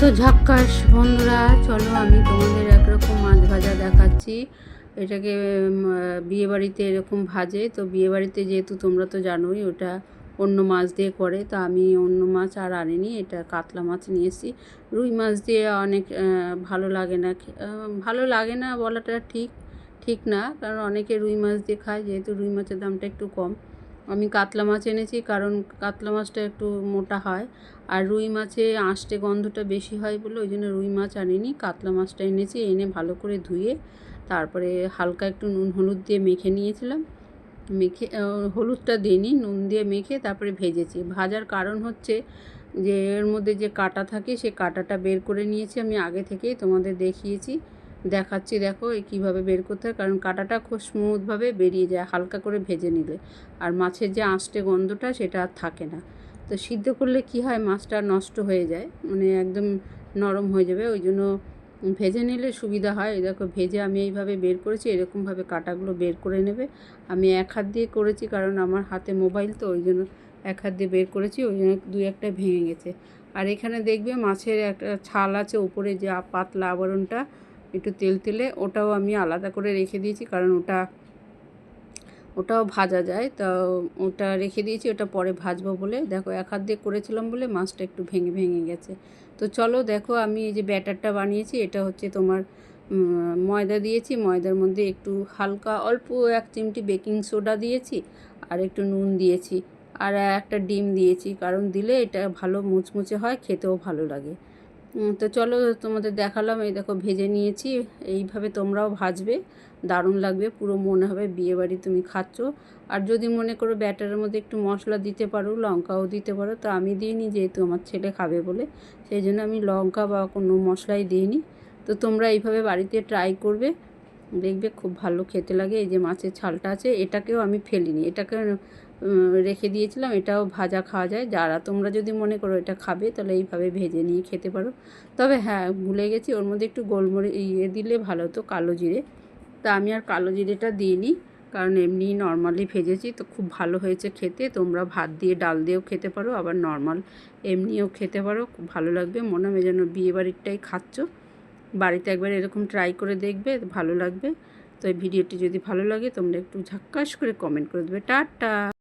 তো ঝাক্কাস বন্ধুরা, চলো আমি তোমাদের একরকম মাছ ভাজা দেখাচ্ছি। এটাকে বিয়েবাড়িতে এরকম ভাজে। তো বিয়েবাড়িতে যেহেতু তোমরা তো জানোই, ওটা অন্য মাছ দিয়ে করে। তো আমি অন্য মাছ আর আনিনি, এটা কাতলা মাছ নিয়ে এসেছি। রুই মাছ দিয়ে অনেক ভালো লাগে না ভালো লাগে না বলাটা ঠিক ঠিক না। কারণ অনেকে রুই মাছ দিয়ে খায়, যেহেতু রুই মাছের দামটা একটু কম। আমি কাতলা মাছ এনেছি কারণ কাতলা মাছটা একটু মোটা হয়। আর রুই মাছে আঁশটে গন্ধটা বেশি হয় বলে ওই জন্য রুই মাছ আনিনি। কাতলা মাছটা এনেছি, এনে ভালো করে ধুয়ে তারপরে হালকা একটু নুন হলুদ দিয়ে মেখে নিয়েছিলাম। মেখে হলুদটা দিইনি, নুন দিয়ে মেখে তারপরে ভেজেছি। ভাজার কারণ হচ্ছে যে এর মধ্যে যে কাটা থাকে সে কাটাটা বের করে নিয়েছি। আমি আগে থেকেই তোমাদের দেখিয়েছি। দেখাচ্ছি, দেখো এই কীভাবে বের করতে হয়। কারণ কাটাটা খুব স্মুথভাবে বেরিয়ে যায়, হালকা করে ভেজে নিলে। আর মাছের যে আঁশটে গন্ধটা, সেটা আর থাকে না। তো সিদ্ধ করলে কি হয়, মাছটা নষ্ট হয়ে যায় মানে একদম নরম হয়ে যাবে। ওই জন্য ভেজে নিলে সুবিধা হয়। দেখো, ভেজে আমি এইভাবে বের করেছি, এরকমভাবে কাটাগুলো বের করে নেবে। আমি এক হাত দিয়ে করেছি, কারণ আমার হাতে মোবাইল, তো ওই জন্য এক হাত দিয়ে বের করেছি, ওই জন্য দুই একটা ভেঙে গেছে। আর এখানে দেখবে মাছের একটা ছাল আছে উপরে যে পাতলা আবরণটা একটু তেল তেলে ওটাও আমি আলাদা করে রেখে দিয়েছি, কারণ ওটা, ওটাও ভাজা যায়। তো ওটা রেখে দিয়েছি, ওটা পরে ভাজবো বলে। দেখো, এক হাত দিয়ে করেছিলাম বলে মাছটা একটু ভেঙে ভেঙে গেছে। তো চলো দেখো, আমি এই যে ব্যাটারটা বানিয়েছি, এটা হচ্ছে তোমার ময়দা দিয়েছি। ময়দার মধ্যে একটু হালকা অল্প এক চিমটি বেকিং সোডা দিয়েছি আর একটু নুন দিয়েছি। আর একটা ডিম দিয়েছি, কারণ দিলে এটা ভালো মুচমুচে হয়, খেতেও ভালো লাগে। তো চলো তোমাদের দেখালাম, এই দেখো ভেজে নিয়েছি, এইভাবে তোমরাও ভাজবে, দারুণ লাগবে, পুরো মনে হবে বিয়েবাড়ি তুমি খাচ্ছ। আর যদি মনে করো ব্যাটারের মধ্যে একটু মশলা দিতে পারো, লঙ্কাও দিতে পারো, তো আমি দিইনি যেহেতু আমার ছেলে খাবে বলে, সেই জন্য আমি লঙ্কা বা কোনো মশলাই দিইনি। তো তোমরা এইভাবে বাড়িতে ট্রাই করবে, দেখবে খুব ভালো খেতে লাগে, এই যে মাছের ছালটা আছে, এটাকেও আমি ফেলিনি, এটাকে রেখে দিয়েছিলাম, এটাও ভাজা খাওয়া যায়। যারা তোমরা যদি মনে করো এটা খাবে, তাহলে এইভাবে ভেজে নিয়ে খেতে পারো। তবে হ্যাঁ ভুলে গেছি, ওর মধ্যে একটু গোলমরিচ ইয়ে দিলে ভালো হতো, কালো জিরে। তা আমি আর কালো জিরেটা দিইনি, কারণ এমনি নর্মালি ভেজেছি, তো খুব ভালো হয়েছে খেতে। তোমরা ভাত দিয়ে, ডাল দিয়েও খেতে পারো, আবার নর্মাল এমনিও খেতে পারো, খুব ভালো লাগবে। মনে হবে যেন বিয়েবাড়িরটাই খাচ্ছ। বাড়িতে একবার এরকম ট্রাই করে দেখবে, ভালো লাগবে। তো এই ভিডিওটি যদি ভালো লাগে, তোমরা একটু ঝাক্কাস করে কমেন্ট করে দেবে। টাটা!